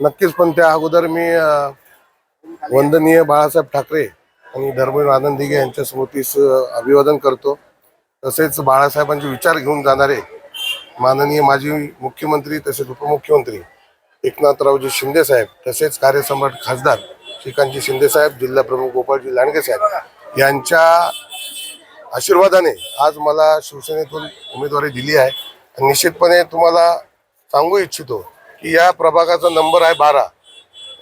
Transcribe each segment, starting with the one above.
नक्कीच पण त्या अगोदर मी वंदनीय बाळासाहेब ठाकरे आणि धर्मवीर आनंद दिघे यांच्या स्मृतीस अभिवादन करतो. तसेच बाळासाहेबांचे विचार घेऊन जाणारे माननीय माजी मुख्यमंत्री तसेच उपमुख्यमंत्री एकनाथरावजी शिंदे साहेब तसेच कार्यसम्राट खासदार श्रीकांतजी शिंदे साहेब जिल्हा प्रमुख गोपाळजी लांडगे साहेब यांच्या आशीर्वादाने आज मला शिवसेनेतून उमेदवारी दिली आहे. निश्चितपणे तुम्हाला सांगू इच्छितो की या प्रभागाचा नंबर आहे बारा.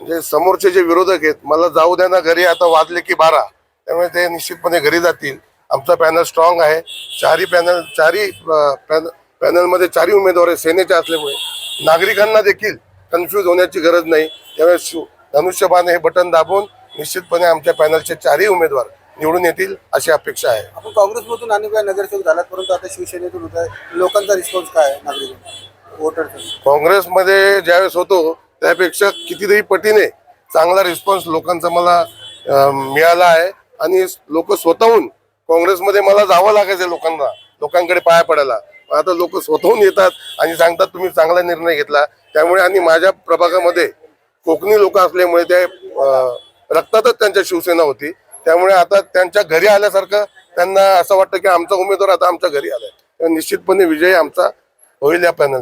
म्हणजे समोरचे जे विरोधक आहेत मला जाऊ द्या ना घरी आता वाजले की बारा. त्यामुळे ते निश्चितपणे घरी जातील. आमचा पॅनल स्ट्रॉंग आहे. चारही पॅनल चारही पॅनल पॅनलमध्ये चारही उमेदवार आहेत सेनेचे असल्यामुळे. नागरिकांना देखील कन्फ्यूज होण्याची गरज नाही. त्यामुळे धनुष्यबाण हे बटन दाबून निश्चितपणे आमच्या पॅनलचे चारही उमेदवार निवडून येतील अशी अपेक्षा आहे. आपण काँग्रेसमधून अनेक वेळा नगरसेवक झालात परंतु आता शिवसेनेतून होत आहे. लोकांचा रिस्पॉन्स काय आहे काँग्रेसमध्ये ज्यावेळेस होतो त्यापेक्षा कितीतरी पटीने चांगला रिस्पॉन्स लोकांचा मला मिळाला आहे. आणि लोक स्वतःहून काँग्रेसमध्ये मला जावं लागायचं लोकांना लोकांकडे पाया पडायला. आता लोक स्वतःहून येतात आणि सांगतात तुम्ही चांगला निर्णय घेतला. त्यामुळे आणि माझ्या प्रभागामध्ये कोकणी लोक असल्यामुळे ते रक्तातच त्यांच्या शिवसेना होती. त्यामुळे आता त्यांच्या घरी आल्यासारखं त्यांना असं वाटतं की आमचा उमेदवार आता आमच्या घरी आलाय. निश्चितपणे विजय आमचा Hoy le apena.